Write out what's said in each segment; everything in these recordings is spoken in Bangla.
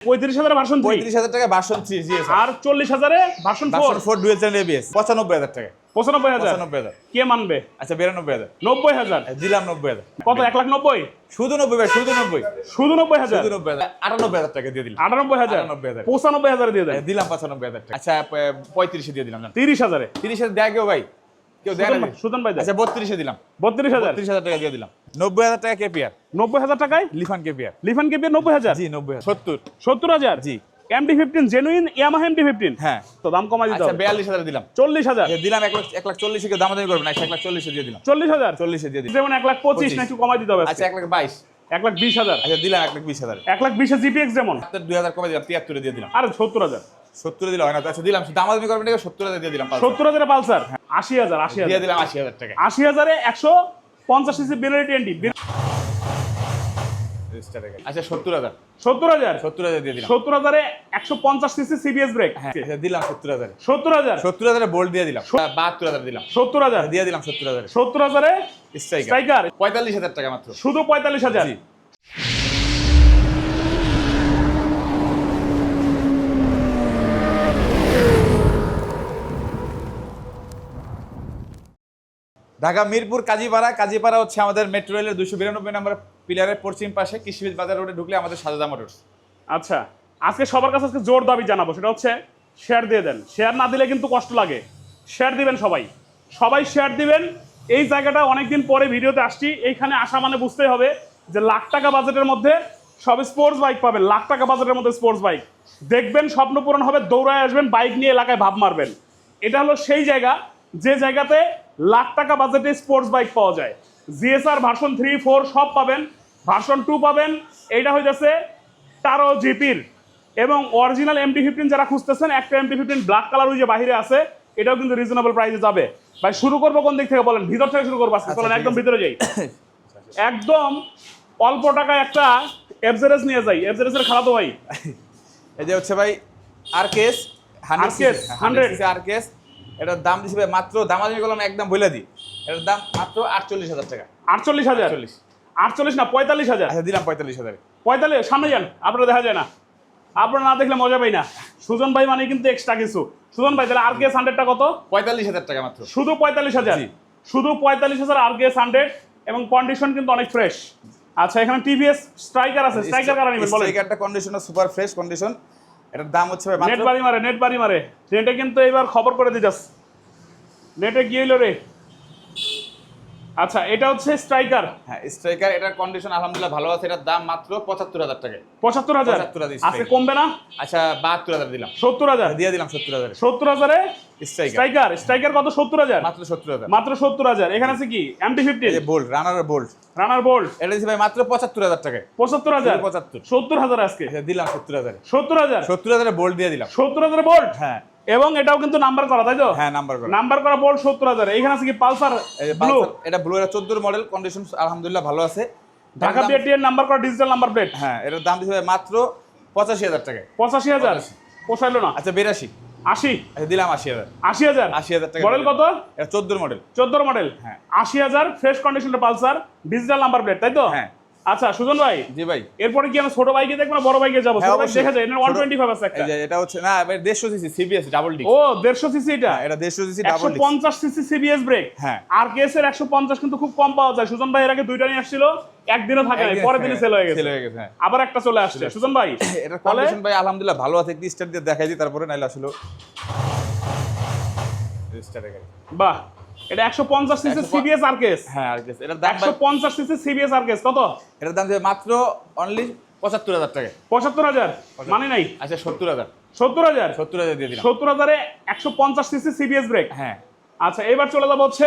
পঁয়ত্রিশ হাজার ভার্সন পঁয়ত্রিশ হাজার টাকা ভার্সন থ্রি জিএস আর চল্লিশ হাজারে version four four dual channel ABS পঁচানব্বই হাজার টাকা। পঁচানব্বই হাজার। পঁচানব্বই হাজার। কে মানবে? আচ্ছা বিরানব্বই হাজার। নব্বই হাজার। দিলাম নব্বই হাজার। কত এক লাখ নব্বই? শুধু নব্বই ভাই শুধু নব্বই। শুধু নব্বই হাজার। শুধু নব্বই হাজার। আটানব্বই হাজার টাকা দিয়ে দিলাম। আটানব্বই হাজার। পঁচানব্বই হাজার দিয়ে দেয় দিলাম পঁচানব্বই হাজার টাকা। আচ্ছা পঁয়ত্রিশে দিয়ে দিলাম তিরিশ হাজারে। তিরিশ হাজার দেয় কেউ ভাই। কেউ দেয় ভাই-। আচ্ছা বত্রিশে দিলাম। বত্রিশ হাজার। বত্রিশ হাজার টাকা দিয়ে দিলাম। নব্বই হাজার টাকা কেপিআর নব্বই হাজার টাকায়? লিফান কেপিআর লিফান কেপি নব্বই হাজার? জি নব্বই সত্তর। সত্তর হাজার? জি। MT fifteen genuine Yamaha MT fifteen হ্যাঁ। তো দাম কমাই দিতে আচ্ছা হবে। বিয়াল্লিশ হাজার দিলাম। চল্লিশ হাজার? দিলাম এক লাখ এক লাখ চল্লিশে কেউ দামাদামি করবে না এক লাখ চল্লিশে দিয়ে দিলাম। চল্লিশ হাজার? চল্লিশে দিয়ে দিলাম। যেমন এক লাখ পঁচিশ পঁচিশ। না একটু কমাই দিতে হবে আচ্ছা এক লাখ বাইশ। এক লাখ বিশ হাজার? আচ্ছা দিলাম এক লাখ বিশ হাজার। এক লাখ বিশে জিপিএক্স যেমন? দুই হাজার কমে দিলাম তিয়াত্তরে দিয়ে দিলাম। আর সত্তর হাজার। সত্তরে দিলাম হয় না। আচ্ছা দিলাম দামাদামি করবে না সত্তর হাজার দিয়ে দিলাম সত্তর হাজারে পালসার? আশি হাজার আশি দিয়ে হাজার। দিলাম আশি হাজার টাকা। আশি হাজারে একশো পঞ্চাশ সিসি বিনারি টোয়েন্টি আচ্ছা সত্তর হাজার। সত্তর হাজার? সত্তর হাজার দিয়ে দিলাম। সত্তর হাজারে একশো পঞ্চাশ সিসি সিবিএস ব্রেক হ্যাঁ আচ্ছা, দিলাম সত্তর হাজার। সত্তর হাজার? সত্তর হাজারে বোল্ট দিয়ে দিলাম। বাহাত্তর হাজার দিলাম। সত্তর হাজার? দিয়ে দিলাম সত্তর হাজার। সত্তর হাজারে স্ট্রাইকার পঁয়তাল্লিশ হাজার টাকা মাত্র। শুধু পঁয়তাল্লিশ হাজার। ঢাকা, মিরপুর, কাজীপাড়া। কাজীপাড়া হচ্ছে আমাদের মেট্রো রেলের দুশো বিরানব্বই নম্বর পিলারের পশ্চিম পাশে কৃষিবিদ বাজার রোডে ঢুকলে আমাদের সাজাদা মোটরস। আচ্ছা আজকে সবার কাছে আজকে জোর দাবি জানাব, সেটা হচ্ছে শেয়ার দিয়ে দেন। শেয়ার না দিলে কিন্তু কষ্ট লাগে। শেয়ার দিবেন সবাই। সবাই শেয়ার দিবেন। এই জায়গাটা অনেকদিন পরে ভিডিওতে আসছি, এইখানে আসা মানে বুঝতে হবে যে লাখ টাকা বাজেটের মধ্যে সব স্পোর্টস বাইক পাবেন, লাখ টাকা বাজেটের মধ্যে স্পোর্টস বাইক দেখবেন স্বপ্ন পূরণ হবে, দৌড়ায় আসবেন বাইক নিয়ে এলাকায় ভাব মারবেন। এটা হলো সেই জায়গা, যে জায়গাতে লাখ টাকা বাজেটে স্পোর্টস বাইক পাওয়া যায়। জিএসআর ভার্সন থ্রি ফোর সব পাবেন। ভার্সন টু পাবেন। এইটা হইতেছে টারো জিপির এবং অরিজিনাল এমটি ফিফটিন যারা খুঁজতেছেন একটা এমটি ফিফটিন ব্ল্যাক কালার ওই যে বাইরে আছে এটাও কিন্তু রিজনেবল প্রাইসে যাবে। ভাই শুরু করব কোন দিক থেকে বলেন? ভিতর থেকে শুরু করব আজকে। চলেন একদম ভিতরে যাই। একদম অল্প টাকায় একটা এফজেরেস নিয়ে যাই। এফজেরেস এর খালাতো ভাই। এই যে হচ্ছে ভাই R K S RKS, 100 R K S এটার দাম দিছি ভাই মাত্র দামাদামি করলাম একদম বলে দিই এটার দাম মাত্র আটচল্লিশ হাজার টাকা। আটচল্লিশ হাজার? আটচল্লিশ। আটচল্লিশ না পঁয়তাল্লিশ হাজার? আচ্ছা দিলাম পঁয়তাল্লিশ হাজার। পঁয়তাল্লিশ সামনে যান আপনারা দেখা যায় না। আপনারা না দেখলে মজা পাই না। সুজন ভাই মানে কিন্তু এক্সট্রা কিছু। সুজন ভাই তাহলে আর কে হান্ড্রেডটা কত? পঁয়তাল্লিশ হাজার টাকা মাত্র। শুধু পঁয়তাল্লিশ হাজার। শুধু পঁয়তাল্লিশ হাজার আর কে হান্ড্রেড এবং কন্ডিশন কিন্তু অনেক ফ্রেশ আচ্ছা এখানে টিভিএস স্ট্রাইকার আছে। স্ট্রাইকার কারা নেবেন বলেন? স্ট্রাইকারটা কন্ডিশন সুপার ফ্রেশ কন্ডিশন এটার দাম হচ্ছে নেট বাড়ি মারে, নেট বাড়ি মারে। নেটে কিন্তু এবার খবর করে দিতেস নেটে গিয়ে রে। আচ্ছা এটা হচ্ছে স্ট্রাইকার হ্যাঁ স্ট্রাইকার এটার কন্ডিশন আলহামদুলিল্লাহ ভালো আছে। এটার দাম মাত্র পঁচাত্তর হাজার টাকা পঁচাত্তর হাজার? 75,000 আজকে কমবে না? আচ্ছা বাহাত্তর হাজার দিলাম। সত্তর হাজার? দিয়ে দিলাম সত্তর হাজার। সত্তর হাজারে? স্ট্রাইকার স্ট্রাইকার স্ট্রাইকার কত? সত্তর হাজার? মাত্র সত্তর হাজার। মাত্র সত্তর হাজার। এখানে আছে কি? এমটি যে bolt runner bolt runner bolt এটা দিচ্ছি ভাই মাত্র পঁচাত্তর হাজার টাকায়। পঁচাত্তর হাজার? 75 সত্তর হাজার আজকে? আচ্ছা দিলাম সত্তর হাজার। সত্তর হাজার? সত্তর হাজারে বোল্ট দিয়ে দিলাম। সত্তর হাজার বোল্ট হ্যাঁ। এবং এটাও কিন্তু নাম্বার করা তাই তো? হ্যাঁ নাম্বার করা। নাম্বার করা বোল্ট সত্তর হাজার। এখানে আছে কি পালসার ব্লু এটা ব্লু এটা চোদ্দোর মডেল কন্ডিশন আলহামদুলিল্লাহ ভালো আছে। ঢাকা বিআরটিএর নাম্বার করা ডিজিটাল নাম্বার প্লেট হ্যাঁ এটার দাম দিচ্ছে ভাই মাত্র পঁচাশি হাজার টাকায়। পঁচাশি হাজার? পোষাইলো না? আচ্ছা বিরাশি। আশি? আচ্ছা দিলাম আশি হাজার। আশি হাজার? আশি হাজার টাকা মডেল কত? এটা চোদ্দোর মডেল চোদ্দোর মডেল হ্যাঁ। আশি হাজার ফ্রেশ কন্ডিশনের পালসার ডিজিটাল নাম্বার প্লেট তাই তো? হ্যাঁ। আচ্ছা সুজন ভাই জি ভাই। এরপরে কি আমি ছোট বাইকে দেখব না বড় বাইকে যাব? হ্যাঁ, ছোট বাইক দেখা যায় এটা ওয়ান ছোট- টোয়েন্টি ফাইভ আছে একটা। এটা হচ্ছে না এবার দেড়শো সিসি সিবিএস ডাবল ডি ও দেড়শো সিসি এটা? এটা দেড়শো CC double D CC CBS brake হ্যাঁ। আর কেস এর একশো পঞ্চাশ কিন্তু খুব কম পাওয়া যায়। সুজন ভাই এর আগে দুইটা নিয়ে আসছিল একদিনও থাকে নাই পরের দিনই সেল হয়ে গেছে। সেল হয়ে গেছে হ্যাঁ। আবার একটা চলে আসছে। সুজন ভাই এটা কন্ডিশন ভাই আলহামদুলিল্লাহ ভালো আছে একটু স্টার্ট দিয়ে দেখাই দিই তারপরে নাইলে আসলে বাহ। এটা একশো পঞ্চাশ সিসি সিবিএস হ্যাঁ। এটার দাম সিসি সিবিএস কত? এটার দাম মাত্র অনলি পঁচাত্তর হাজার টাকা। পঁচাত্তর হাজার? মানে নাই? আচ্ছা সত্তর হাজার। সত্তর হাজার? সত্তর হাজার দিয়ে দিলাম। সিসি সিবিএস ব্রেক হ্যাঁ। আচ্ছা এবার চলে যাব হচ্ছে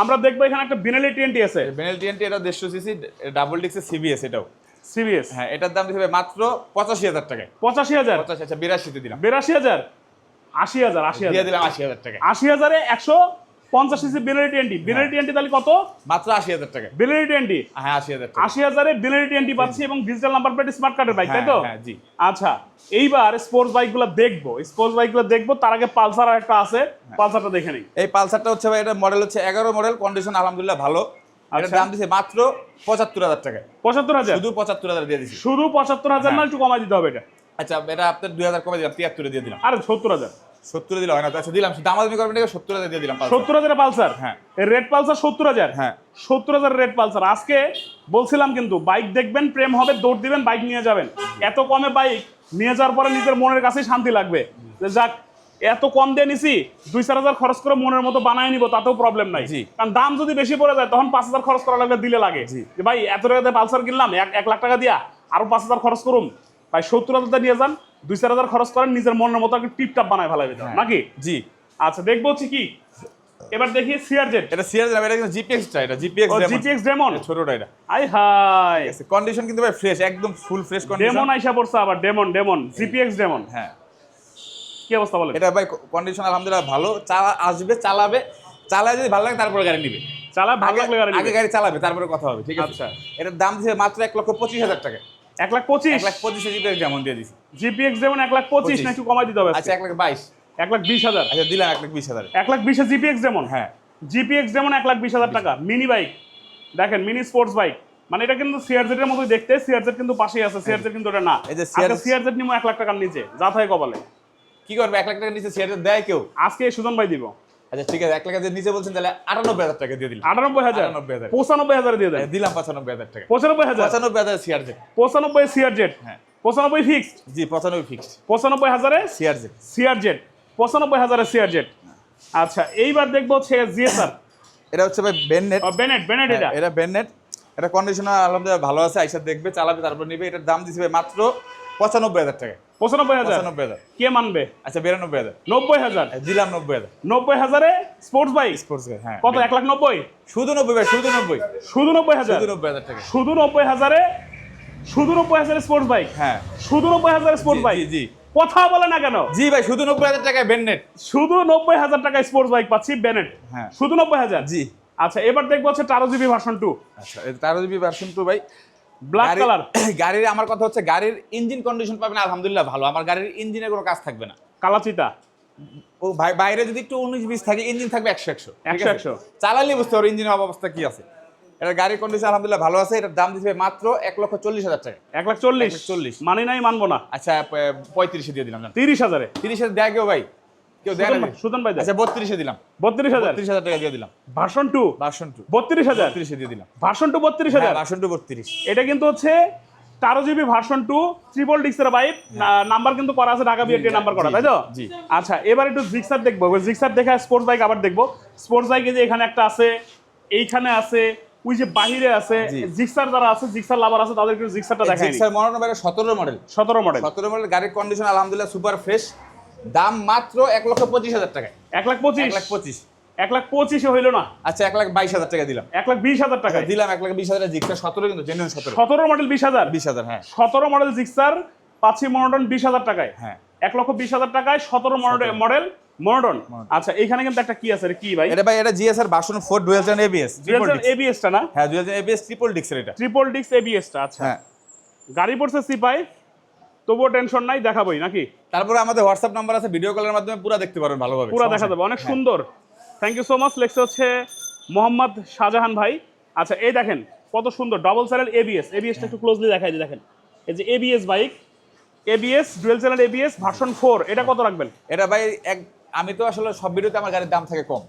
আমরা দেখব এখানে একটা বিনালি টোয়েন্টি আছে। বেনেল টিএনটি এটা দেড়শো সিসি ডাবল ডিক্সের সিবিএস এটাও। সিবিএস হ্যাঁ এটার দাম দিতে মাত্র পঁচাশি হাজার টাকায়। পঁচাশি হাজার? পঁচাশি আচ্ছা বিরাশিতে দিলাম। বিরাশি হাজার? আশি হাজার আশি দিয়ে হাজার দিলাম আশি হাজার টাকা আশি হাজারে একশো পঞ্চাশ সিসি টোয়েন্টি টোয়েন্টি তাহলে কত? মাত্র আশি হাজার টাকা। টোয়েন্টি হ্যাঁ আশি হাজার আশি হাজারে টোয়েন্টি পাচ্ছি এবং ডিজিটাল নাম্বার প্লেট স্মার্ট কার্ডের বাইক তাই হ্যাঁ, তো? হ্যাঁ, জি। আচ্ছা এইবার স্পোর্টস বাইকগুলো দেখব। স্পোর্টস বাইকগুলো দেখব তার আগে পালসার একটা আছে। হ্যাঁ। পালসারটা দেখে নিই। এই পালসারটা হচ্ছে ভাই এটা মডেল হচ্ছে এগারো মডেল কন্ডিশন আলহামদুলিল্লাহ ভালো। এটার আচ্ছা। দাম দিছে মাত্র পঁচাত্তর হাজার টাকা। পঁচাত্তর হাজার? শুধু পঁচাত্তর হাজার দিয়ে শুধু পঁচাত্তর হাজার না হ্যাঁ। একটু কমাই দিতে হবে এটা। আচ্ছা এটা আপনার দুই হাজার কমে দিলাম তিয়াত্তরে দিয়ে দিলাম। আরে সত্তর হাজার। সত্তরে দিলে হয় না আচ্ছা দিলাম। করবেন এটা সত্তর হাজার দিয়ে দিলাম সত্তর হাজারে পালসার? হ্যাঁ। রেড পালসার সত্তর হাজার? হ্যাঁ। সত্তর হাজার রেড পালসার। আজকে বলছিলাম কিন্তু বাইক দেখবেন প্রেম হবে দৌড় দিবেন বাইক নিয়ে যাবেন। এত কমে বাইক নিয়ে যাওয়ার পরে নিজের মনের কাছেই শান্তি লাগবে। যে যাক এত কম দিয়ে নিছি দুই চার হাজার খরচ করে মনের মতো বানায় নিব তাতেও প্রবলেম নাই। কারণ দাম যদি বেশি পড়ে যায় তখন পাঁচ হাজার খরচ করা লাগলে দিলে লাগে। যে ভাই এত টাকা দিয়ে পালসার কিনলাম এক এক লাখ টাকা দিয়া আরও পাঁচ হাজার খরচ করুন ভাই সত্তর হাজার নিয়ে যান দুই চার হাজার খরচ করেন নিজের মনের মতো একটা টিপটাপ বানায় ফেলাবে হ্যাঁ। নাকি? জি। আচ্ছা দেখব হচ্ছে কি এবার দেখি সিআরজেড এটা সিআর দিলাম এটা কিন্তু জিপিএক্সটা এটা জিপিএক্স ও জিপিএক্স ডেমন ছোটটা এটা। আই হাই কন্ডিশন কিন্তু ভাই ফ্রেশ একদম ফুল ফ্রেশ কন্ডিশন ডেমন আইসা পড়ছে আবার ডেমন ডেমন জিপিএক্স ডেমন হ্যাঁ। কি অবস্থা বলেন? এটা ভাই কন্ডিশন আলহামদুলিল্লাহ ভালো। চালা আসবে চালাবে। চালায় যদি ভালো লাগে তারপরে গাড়ি নিবে। চালা ভালো লাগলে গাড়ি আগে গাড়ি চালাবে তারপরে কথা হবে ঠিক আছে? আচ্ছা। এটার দাম দিচ্ছে মাত্র এক লক্ষ পঁচিশ হাজার টাকা। এক লাখ পঁচিশ? এক লাখ পঁচিশে জিপিএক্স যেমন দিয়ে দিছি জিপিএক্স যেমন এক লাখ পঁচিশ না একটু কমাই দিতে হবে আচ্ছা এক লাখ বাইশ। এক লাখ বিশ হাজার। আচ্ছা দিলাম এক লাখ বিশ হাজার। এক লাখ বিশে জিপিএক্স যেমন। হ্যাঁ। জিপিএক্স যেমন এক লাখ বিশ হাজার টাকা। মিনি বাইক দেখেন মিনি স্পোর্টস বাইক মানে এটা কিন্তু সিআরজেড এর মতোই দেখতে। সিআরজেড কিন্তু পাশেই আছে সিআরজেড কিন্তু ওটা না। এই যে আজকে CRZ সিআরজেড নিমো এক লাখ টাকার নিচে যা থাকে কপালে। কি করবে? এক লাখ টাকা নিচে শেয়ার দেয় কেউ? আজকে সুজন ভাই দিব। আচ্ছা ঠিক আছে এক লাখ নিচে বলছেন তাহলে আটানব্বই হাজার টাকা দিয়ে দিলাম। আটানব্বই হাজার? 98,000 পঁচানব্বই হাজার দিয়ে দেন। দিলাম পঁচানব্বই হাজার টাকা। পঁচানব্বই হাজার? পঁচানব্বই হাজার যে পঁচানব্বই সিআরজেড হ্যাঁ। পঁচানব্বই ফিক্সড জি পঁচানব্বই ফিক্সড পঁচানব্বই হাজারে শেয়ার যে সিআরজেড পঁচানব্বই হাজারে সিআরজেড আচ্ছা এইবার দেখব হচ্ছে জিএসআর এটা হচ্ছে ভাই বেননেট বেনেট বেনেট এটা। এটা বেননেট এটা কন্ডিশন আলহামদুলিল্লাহ ভালো আছে আইসা দেখবে চালাবে তারপর নিবে। এটার দাম ভাই মাত্র পঁচানব্বই হাজার টাকা পঁচানব্বই হাজার। পঁচানব্বই হাজার। কে মানবে? আচ্ছা বিরানব্বই হাজার। নব্বই হাজার। দিলাম নব্বই হাজার। নব্বই হাজারে স্পোর্টস বাইক স্পোর্টস হ্যাঁ। কত এক লাখ নব্বই? শুধু নব্বই ভাই শুধু নব্বই। শুধু নব্বই হাজার। শুধু নব্বই হাজার টাকা শুধু নব্বই হাজারে শুধু নব্বই হাজারে স্পোর্টস বাইক হ্যাঁ। শুধু নব্বই হাজারে স্পোর্টস বাইক জি। কথা বলে না কেন? জি ভাই শুধু নব্বই হাজার টাকায় বেননেট শুধু নব্বই হাজার টাকায় স্পোর্টস বাইক পাচ্ছি বেনেট হ্যাঁ। শুধু নব্বই হাজার? জি। আচ্ছা এবার দেখব হচ্ছে টারো জিবি ভার্সন টু আচ্ছা জিবি ভার্সন টু ভাই। ব্ল্যাক কালার গাড়ির আমার কথা হচ্ছে গাড়ির ইঞ্জিন কন্ডিশন পাবেন আলহামদুলিল্লাহ ভালো। আমার গাড়ির ইঞ্জিনের কোনো কাজ থাকবে না। কালাচিতা। ও ভাই বাইরে যদি একটু উনিশ বিশ থাকে ইঞ্জিন থাকবে একশো একশো। একশো একশো। চালালে বুঝতে পারো ইঞ্জিনের অবস্থা কি আছে। এটা গাড়ির কন্ডিশন আলহামদুলিল্লাহ ভালো আছে এটার দাম দিচ্ছে মাত্র এক লক্ষ চল্লিশ হাজার টাকা। এক লাখ চল্লিশ। চল্লিশ। মানি নাই মানবো না। আচ্ছা পঁয়ত্রিশে দিয়ে দিলাম। তিরিশ হাজারে। তিরিশ হাজার দেয় কেউ ভাই? কেউ দেয় না ভাই-। আচ্ছা বত্রিশে দিলাম। বত্রিশ হাজার। বত্রিশ হাজার টাকা দিয়ে দিলাম। Version two. Version two. বত্রিশ হাজার। বত্রিশে দিয়ে দিলাম। ভার্সন টু বত্রিশ হাজার। ভার্সন টু বত্রিশ। এটা কিন্তু হচ্ছে তেরো জিবি ভার্সন টু ট্রিপল ডিক্সের বাইক নাম্বার কিন্তু করা আছে ঢাকা নাম্বার করা জি, তাই তো? জি। আচ্ছা এবার একটু জিক্সার দেখব। জিক্সার দেখে স্পোর্টস বাইক আবার দেখব। স্পোর্টস বাইকে যে এখানে একটা আছে এইখানে আছে ওই যে বাহিরে আছে জিক্সার যারা আছে জিক্সার লাভার আছে তাদের একটু জিক্সারটা দেখাই জিক্সার মডেল নম্বর সতেরো মডেল সতেরো মডেল সতেরো মডেল গাড়ির কন্ডিশন আলহামদুলিল্লাহ সুপার ফ্রেশ দাম মাত্র এক লক্ষ পঁচিশ হাজার টাকা এক লাখ পঁচিশ। এক লাখ পঁচিশ। এক লাখ পঁচিশে হইল না? আচ্ছা এক লাখ বাইশ হাজার টাকা দিলাম। এক লাখ বিশ হাজার টাকা দিলাম এক লাখ বিশ হাজার জিক্সার সতেরো কিন্তু জেনুইন সতেরো। সতেরো মডেল বিশ হাজার? বিশ হাজার হ্যাঁ। সতেরো মডেল জিক্সার পাচ্ছি মনোটন বিশ হাজার টাকায়। হ্যাঁ। এক লক্ষ বিশ হাজার টাকায় সতেরো মডেল মনোটন আচ্ছা এখানে কিন্তু একটা কি আছে? কি ভাই? এটা ভাই এটা জিএসআর বাসন ফোর দুই হাজার এবিএস এবিএস টা না? হ্যাঁ দুই হাজার এবিএস ট্রিপল ডিক্সের এটা। ট্রিপল ডিক্স এবিএস টা আচ্ছা। হ্যাঁ। গাড়ি পড়ছে সিপাই তবুও টেনশন নাই দেখাবোই নাকি? তারপরে আমাদের হোয়াটসঅ্যাপ নাম্বার আছে ভিডিও কলের মাধ্যমে পুরো দেখতে পারবেন ভালোভাবে। পুরো দেখা যাবে অনেক হ্যাঁ। সুন্দর। থ্যাংক ইউ সো মাচ লেখছে হচ্ছে মোহাম্মদ শাহজাহান ভাই। আচ্ছা এই দেখেন কত সুন্দর ডাবল চ্যানেল এবিএস এবিএসটা একটু ক্লোজলি দেখাই দিই দেখেন। এই যে ABS bike ABS dual channel ABS version four এটা কত রাখবেন? এটা ভাই এক আমি তো আসলে সব ভিডিওতে আমার গাড়ির দাম থাকে কম।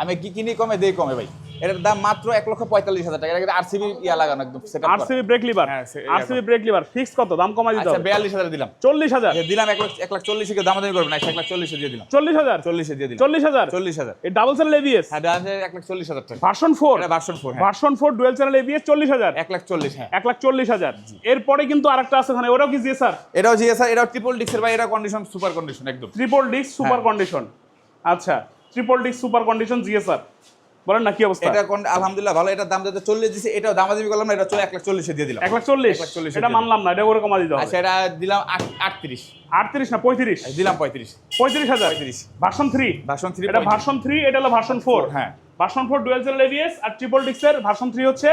আমি কি কিনি কমে দেই কমে ভাই। এটার দাম মাত্র এক লক্ষ পঁয়তাল্লিশ হাজার টাকা। এটা আরসিবি ইয়া লাগানো একদম RCB brake lever RCB brake lever fix কত? দাম কমাই দিতে আচ্ছা হবে। বিয়াল্লিশ হাজার দিলাম। চল্লিশ হাজার। দিলাম এক লাখ এক লাখ চল্লিশে কেউ দামাদামি করবে না এক লাখ চল্লিশে দিয়ে দিলাম। চল্লিশ হাজার? চল্লিশে দিয়ে দিলাম। চল্লিশ হাজার? চল্লিশ হাজার। এই ডাবল চ্যানেল এবিএস হ্যাঁ এক লাখ চল্লিশ হাজার টাকা। Version four version four version four dual channel ABS চল্লিশ হাজার। এক লাখ চল্লিশ হ্যাঁ। এক লাখ চল্লিশ হাজার। এরপরে কিন্তু আরেকটা আছে ওখানে ওটাও কি জিএস স্যার এটাও জিএসআর এটাও ট্রিপল ডিক্সের ভাই এটা কন্ডিশন সুপার কন্ডিশন একদম। Triple disc super. কন্ডিশন আচ্ছা triple disc super condition GSR বলেন না কি অবস্থা? এটা কোন আলহামদুলিল্লাহ ভালো এটার দাম যাতে চল্লিশ দিছে এটাও দামাদামি করলাম না এটা চলে এক লাখ চল্লিশে দিয়ে দিলাম। এক লাখ চল্লিশ? এক লাখ চল্লিশ এটা মানলাম না এটা ওরে কমা দিতে হবে। আচ্ছা এটা দিলাম আট- আটত্রিশ। আটত্রিশ না পঁয়ত্রিশ? দিলাম পঁয়ত্রিশ। পঁয়ত্রিশ হাজার? পঁয়ত্রিশ। Version three? ভার্সন থ্রি এটা ভার্সন থ্রি এটা হলো ভার্সন ফোর। হ্যাঁ। Version four dual channel ABS আর ট্রিপল ডিস্কের ভার্সন থ্রি হচ্ছে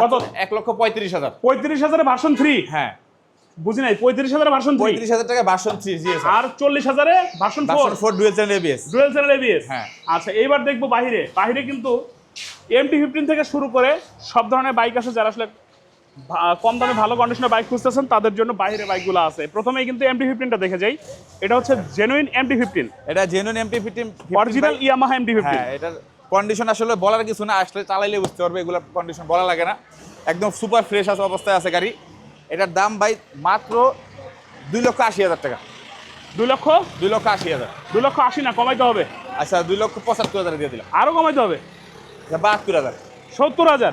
কত? এক লক্ষ পঁয়ত্রিশ হাজার। পঁয়ত্রিশ হাজারে ভার্সন থ্রি? হ্যাঁ। বুঝি নাই পঁয়ত্রিশ হাজারে ভার্সন পঁয়ত্রিশ হাজার টাকা ভার্সন থ্রি জিএসআর আর চল্লিশ হাজারে version four four dual channel ABS dual channel ABS হ্যাঁ। আচ্ছা এইবার দেখব বাহিরে। বাহিরে কিন্তু এমটি ফিফটিন থেকে শুরু করে সব ধরনের বাইক আছে যারা আসলে কম দামে ভালো কন্ডিশনের বাইক খুঁজতেছেন তাদের জন্য বাইরে বাইকগুলো আছে। প্রথমেই কিন্তু এমটি ফিফটিনটা দেখে যাই। এটা হচ্ছে জেনুইন এমটি ফিফটিন এটা genuine MP fifteen original Yamaha MT fifteen হ্যাঁ এটার কন্ডিশন আসলে বলার কিছু না আসলে চালাইলে বুঝতে পারবে এগুলো কন্ডিশন বলা লাগে না। একদম সুপার ফ্রেশ আছে অবস্থায় আছে গাড়ি। এটার দাম ভাই মাত্র দুই লক্ষ আশি হাজার টাকা। দুই লক্ষ? দুই লক্ষ আশি হাজার। দুই লক্ষ আশি না কমাইতে হবে? আচ্ছা দুই লক্ষ পঁচাত্তর হাজার দিয়ে দিলাম। আরও কমাইতে হবে? আচ্ছা বাহাত্তর হাজার। সত্তর হাজার?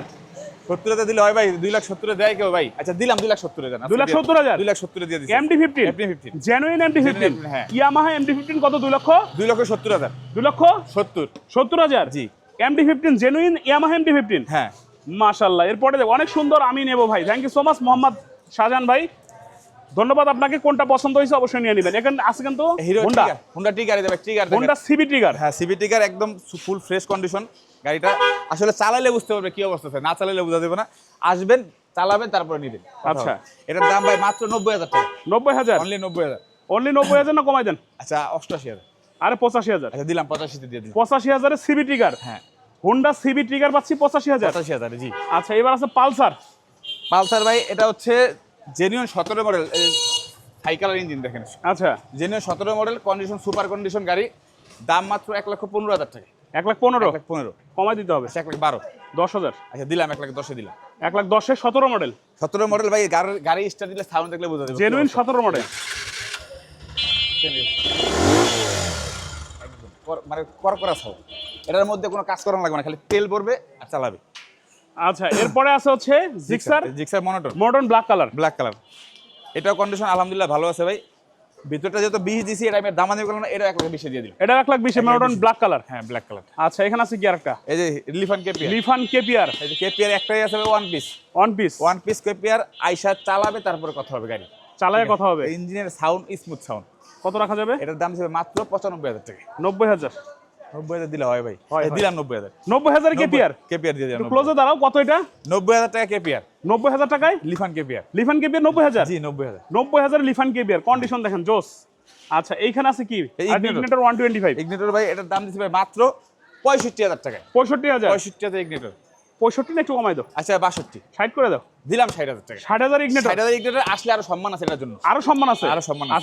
সত্তর হাজার দিলে হয় ভাই দুই লাখ সত্তরে দেয় কেউ ভাই। আচ্ছা দিলাম দুই লাখ সত্তর হাজার। দুই লাখ সত্তর হাজার? দুই লাখ সত্তরে দিয়ে দিচ্ছি MT fifteen MT fifteen genuine MT fifteen হ্যাঁ। ইয়ামাহা এমটি ফিফটিন কত দুই লক্ষ? দুই লক্ষ সত্তর হাজার। দুই লক্ষ? সত্তর। সত্তর হাজার? জি। MT fifteen genuine Yamaha MT fifteen হ্যাঁ। মাশাল্লাহ এরপরে দেখো, অনেক সুন্দর আমি নেব ভাই। Thank you so much Mohammad Shahjahan ভাই ধন্যবাদ আপনাকে কোনটা পছন্দ হয়েছে অবশ্যই নিয়ে নেবেন। এখানে আছে কিন্তু Hero Honda Trigger Honda Trigger দেবে টিগার হোন্ডা সিবি ট্রিগার হ্যাঁ সিবি টিগার একদম ফুল ফ্রেশ কন্ডিশন গাড়িটা আসলে চালাইলে বুঝতে পারবে কি অবস্থা আছে না চালাইলে বুঝা দেবে না। আসবেন চালাবেন তারপরে নিবেন। আচ্ছা। এটার দাম ভাই মাত্র নব্বই হাজার টাকা। নব্বই হাজার? অনলি নব্বই হাজার। অনলি নব্বই হাজার না কমাই দেন? আচ্ছা অষ্টআশি হাজার। আরে পঁচাশি হাজার। আচ্ছা দিলাম পঁচাশিতে দিয়ে দিলাম। পঁচাশি হাজারের সিবি ট্রিগার হ্যাঁ। হোন্ডা সিবি ট্রিগার পাচ্ছি পঁচাশি হাজার। পঁচাশি হাজার জি। আচ্ছা এবার আছে পালসার পালসার ভাই এটা হচ্ছে জেনুইন সতেরো মডেল হাই কালার ইঞ্জিন দেখেন। আচ্ছা। জেনুইন সতেরো মডেল কন্ডিশন সুপার কন্ডিশন গাড়ি দাম মাত্র এক লক্ষ পনেরো হাজার টাকা। এক লাখ পনেরো? এক লাখ পনেরো। কমাই দিতে হবে। আচ্ছা এক লাখ বারো। দশ হাজার? আচ্ছা দিলাম এক লাখ দশে দিলাম। এক লাখ দশে সতেরো মডেল সতেরো মডেল ভাই গাড়ি গাড়ি স্টার দিলে সাউন্ড দেখলে বোঝা যাবে। জেনুইন সতেরো মডেল কর- মানে কর করা সাউন্ড এটার মধ্যে কোনো কাজ করানো লাগবে না খালি তেল পড়বে আর চালাবে। আচ্ছা এরপরে আছে হচ্ছে Gixxer Gixxer monotone modern black colour black colour condition আলহামদুলিল্লাহ ভালো আছে ভাই। ভিতরটা যেহেতু বিশ দিছি এটা আমি করলাম এটা এক লাখ বিশে দিয়ে দিলাম। এটা এক লাখ বিশে মডার্ন ব্ল্যাক কালার হ্যাঁ ব্ল্যাক কালার আচ্ছা এখানে আছে কি আরেকটা? এই যে লিফান কেপিয়ার। লিফান কেপিয়ার। এই যে কেপিয়ার একটাই আছে one piece one piece one piece KPR আইসা চালাবে তারপরে কথা হবে গাড়ি। চালায় কথা হবে। ইঞ্জিনের সাউন্ড স্মুথ সাউন্ড কত রাখা যাবে? এটার দাম ছিল মাত্র পঁচানব্বই হাজার টাকা। নব্বই হাজার। নব্বই হাজার দিলে হয় ভাই। এই। দিলাম নব্বই হাজার। নব্বই হাজার কেপিয়ার কেপিয়ার দিয়ে দিলাম ক্লোজে দাঁড়াও কত এটা? নব্বই হাজার টাকা কেপিয়ার নব্বই হাজার টাকায়? লিফান কেপিয়ার লিফান কেপিয়ার নব্বই হাজার? জি নব্বই হাজার। নব্বই হাজার লিফান কেপিয়ার কন্ডিশন দেখেন জোস। আচ্ছা এইখানে আছে কি? এই Ignitor one twenty five Ignitor ভাই এটার দাম দিচ্ছি ভাই মাত্র পঁয়ষট্টি হাজার টাকায় পঁয়ষট্টি হাজার? পঁয়ষট্টি হাজার ইগনিটর পঁয়ষট্টি না একটু কমাই দাও? আচ্ছা বাষট্টি। ষাট করে দাও। দিলাম ষাট হাজার টাকা। ষাট হাজার ইগনিটর ষাট হাজার ইগনিটর আসলে আরও সম্মান আছে এটার জন্য। আরও সম্মান আছে? আরও সম্মান আছে। আচ্ছা